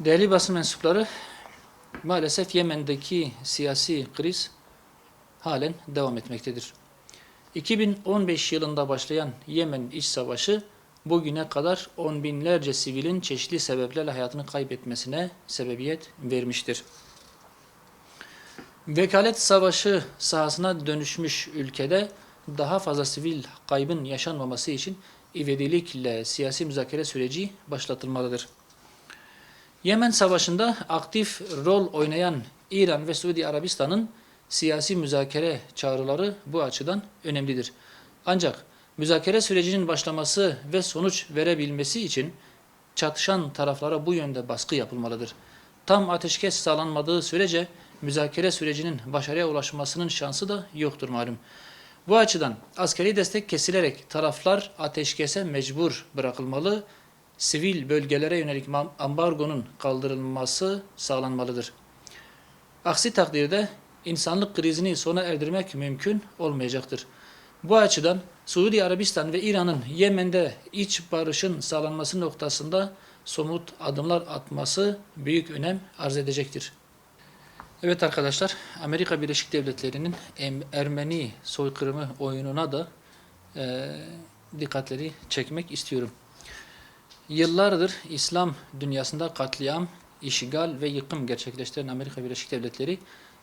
Değerli basın mensupları, maalesef Yemen'deki siyasi kriz halen devam etmektedir. 2015 yılında başlayan Yemen iç savaşı bugüne kadar on binlerce sivilin çeşitli sebeplerle hayatını kaybetmesine sebebiyet vermiştir. Vekalet savaşı sahasına dönüşmüş ülkede daha fazla sivil kaybın yaşanmaması için ivedilikle siyasi müzakere süreci başlatılmalıdır. Yemen Savaşı'nda aktif rol oynayan İran ve Suudi Arabistan'ın siyasi müzakere çağrıları bu açıdan önemlidir. Ancak müzakere sürecinin başlaması ve sonuç verebilmesi için çatışan taraflara bu yönde baskı yapılmalıdır. Tam ateşkes sağlanmadığı sürece müzakere sürecinin başarıya ulaşmasının şansı da yoktur malum. Bu açıdan askeri destek kesilerek taraflar ateşkese mecbur bırakılmalı, sivil bölgelere yönelik ambargonun kaldırılması sağlanmalıdır. Aksi takdirde insanlık krizini sona erdirmek mümkün olmayacaktır. Bu açıdan Suudi Arabistan ve İran'ın Yemen'de iç barışın sağlanması noktasında somut adımlar atması büyük önem arz edecektir. Evet arkadaşlar, Amerika Birleşik Devletleri'nin Ermeni soykırımı oyununa da e, dikkatleri çekmek istiyorum. Yıllardır İslam dünyasında katliam, işgal ve yıkım gerçekleştiren Amerika Birleşik Devletleri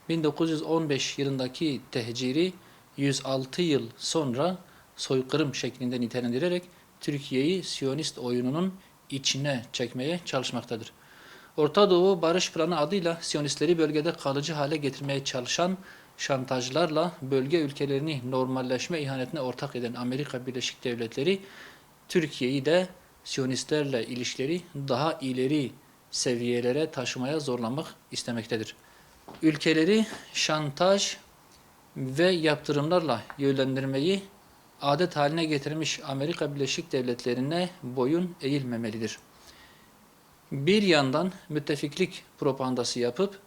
1915 yılındaki tehciri 106 yıl sonra soykırım şeklinde nitelendirerek Türkiye'yi Siyonist oyununun içine çekmeye çalışmaktadır. Orta Doğu Barış Planı adıyla Siyonistleri bölgede kalıcı hale getirmeye çalışan şantajlarla bölge ülkelerini normalleşme ihanetine ortak eden Amerika Birleşik Devletleri Türkiye'yi de Siyonistlerle ilişkileri daha ileri seviyelere taşımaya zorlamak istemektedir. Ülkeleri şantaj ve yaptırımlarla yönlendirmeyi adet haline getirmiş Amerika Birleşik Devletleri'ne boyun eğilmemelidir. Bir yandan müttefiklik propagandası yapıp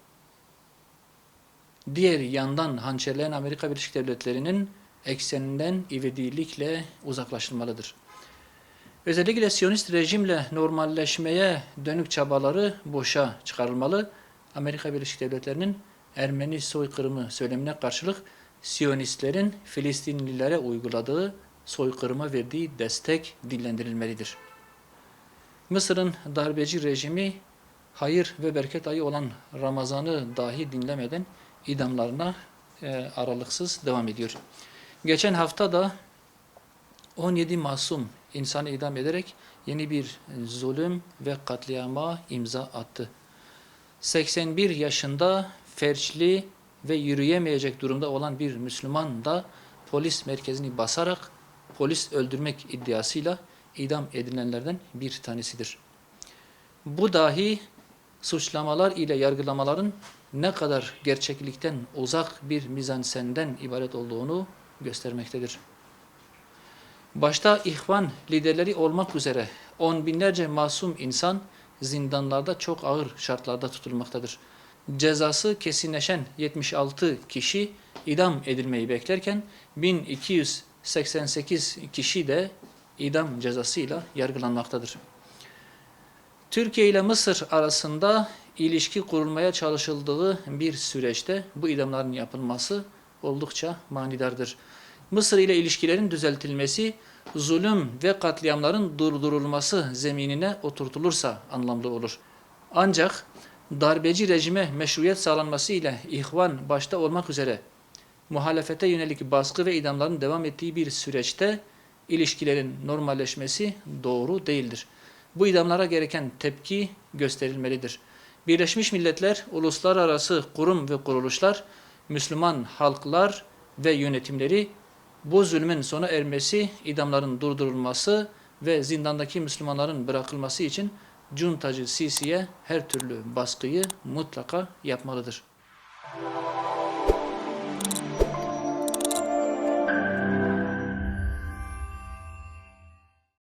diğer yandan hançerleyen Amerika Birleşik Devletleri'nin ekseninden ivedilikle uzaklaşılmalıdır. Özellikle Siyonist rejimle normalleşmeye dönük çabaları boşa çıkarılmalı. Amerika Birleşik Devletleri'nin Ermeni soykırımı söylemine karşılık Siyonistlerin Filistinlilere uyguladığı soykırıma verdiği destek dillendirilmelidir. Mısır'ın darbeci rejimi hayır ve bereket ayı olan Ramazan'ı dahi dinlemeden idamlarına e, aralıksız devam ediyor. Geçen hafta da 17 masum insanı idam ederek yeni bir zulüm ve katliama imza attı. 81 yaşında felçli ve yürüyemeyecek durumda olan bir Müslüman da polis merkezini basarak polis öldürmek iddiasıyla idam edilenlerden bir tanesidir. Bu dahi suçlamalar ile yargılamaların ne kadar gerçeklikten uzak bir mizansenden ibaret olduğunu göstermektedir. Başta ihvan liderleri olmak üzere on binlerce masum insan zindanlarda çok ağır şartlarda tutulmaktadır. Cezası kesinleşen 76 kişi idam edilmeyi beklerken 1288 kişi de idam cezasıyla yargılanmaktadır. Türkiye ile Mısır arasında ilişki kurulmaya çalışıldığı bir süreçte bu idamların yapılması oldukça manidardır. Mısır ile ilişkilerin düzeltilmesi, zulüm ve katliamların durdurulması zeminine oturtulursa anlamlı olur. Ancak darbeci rejime meşruiyet sağlanması ile ihvan başta olmak üzere muhalefete yönelik baskı ve idamların devam ettiği bir süreçte ilişkilerin normalleşmesi doğru değildir. Bu idamlara gereken tepki gösterilmelidir. Birleşmiş Milletler, uluslararası kurum ve kuruluşlar, Müslüman halklar ve yönetimleri bu zulmün sona ermesi, idamların durdurulması ve zindandaki Müslümanların bırakılması için cuntacı Sisi'ye her türlü baskıyı mutlaka yapmalıdır.